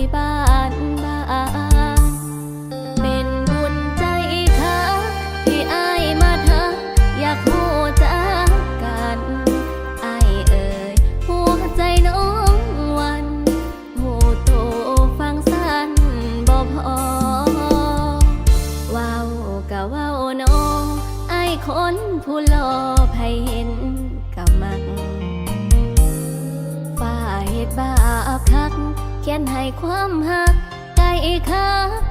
尾啊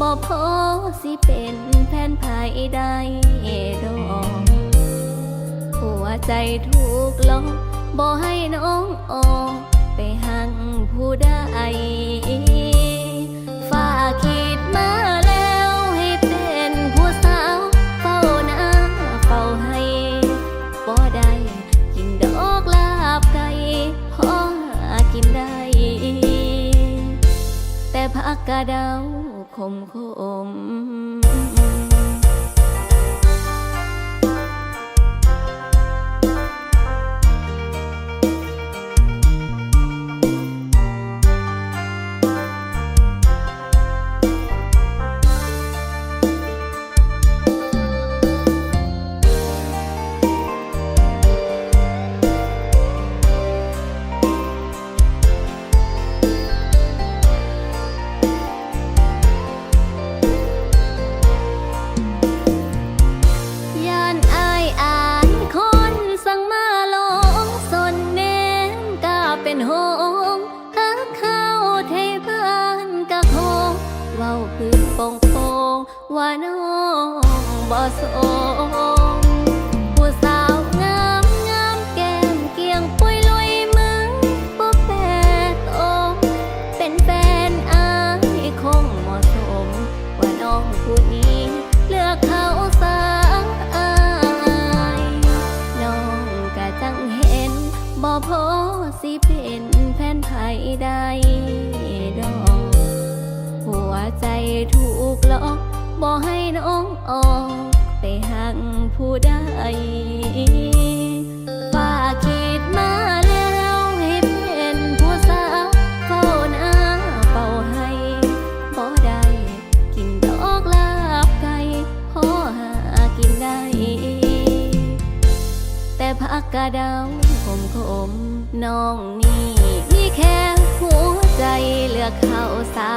บ่พอสิเป็นแผ่นภายได้ดอกหัวใจถูกลอกบ่ให้น้องออกไปหังผู้ใด เว้าพื้นป่งโป่งว่าน้องบ่สม บ่ให้น้องออกไปหักผู้ใดฝากคิดมาแล้วให้เป็นผู้สาวเฝ้น้าเฝ้าให้บ่ได้กินดอกลาบไก่พอหากินได้ แต่พักกระเดาคมขมน้องนี่มีแค่หัวใจเลือกเขาสา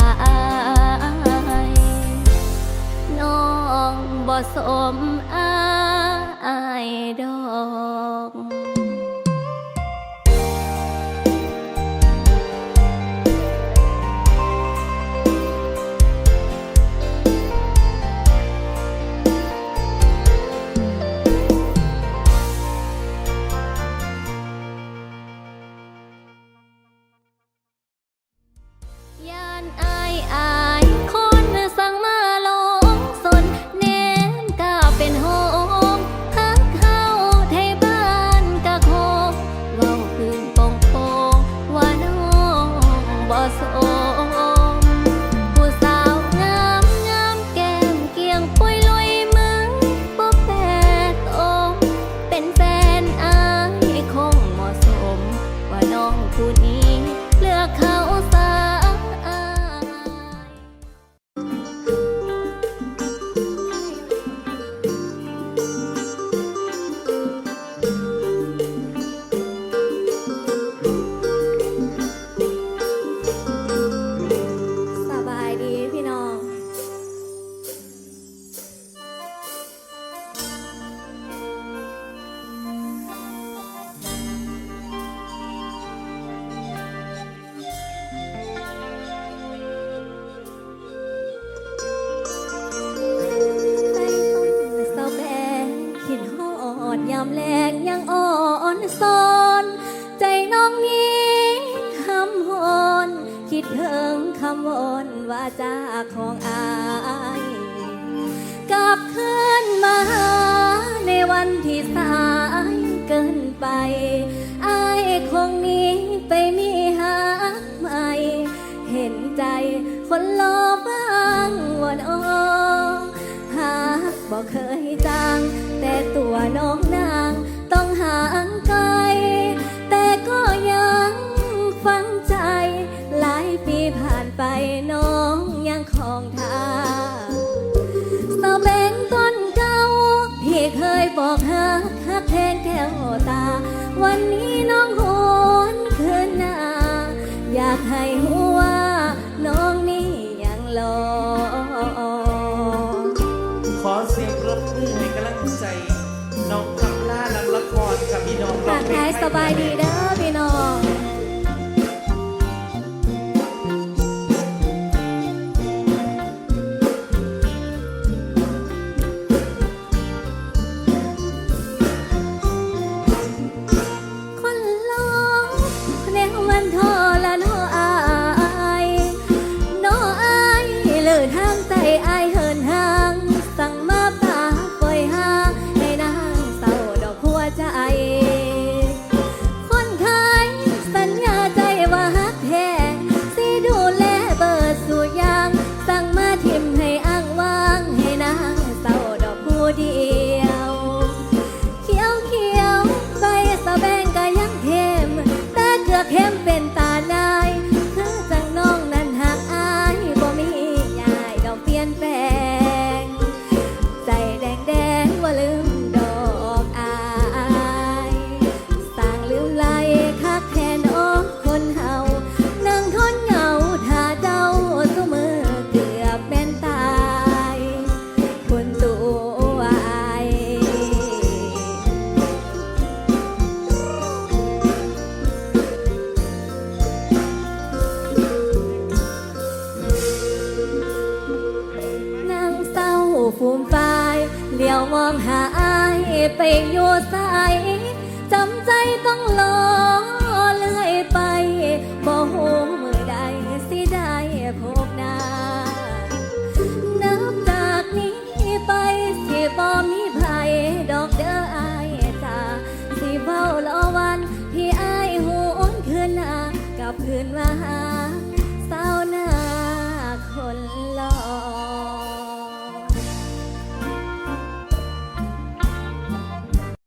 น้องบ่สมอายดอก คิดถึงคำวอนว่าจาของอายกลับคืนมาในวันที่สายเกินไปอายคงนี้ไปมีหาใหม่ เห็นใจคนรอบ้างวันอหาบอกเคยจางแต่ตัวน้องนา นไปน้องยังคงทาสาวแบงต้นเก่าที่เคยบอกฮักฮักแทนแก้วตา วันนี้น้องหวนคืนหน้า อยากให้หัวาน้องนี่ยังรอขอเสียงปรบมือให้กำลังใจ น้องคำล่าลำละครกับพี่น้องทางท้ายสบายดีเด้อ เป็นตาลา เลี้ยวมองหาอายไปอยู่ใสจำใจต้องรอเลื่อยไปบ่หูมือใดสิได้พบหน้านับจากนี้ไปสิบ่มีไผดอกเด้ออายจ้าสิเฝ้ารอวันที่อายหวนคืนหน้ากลับคืนมาหา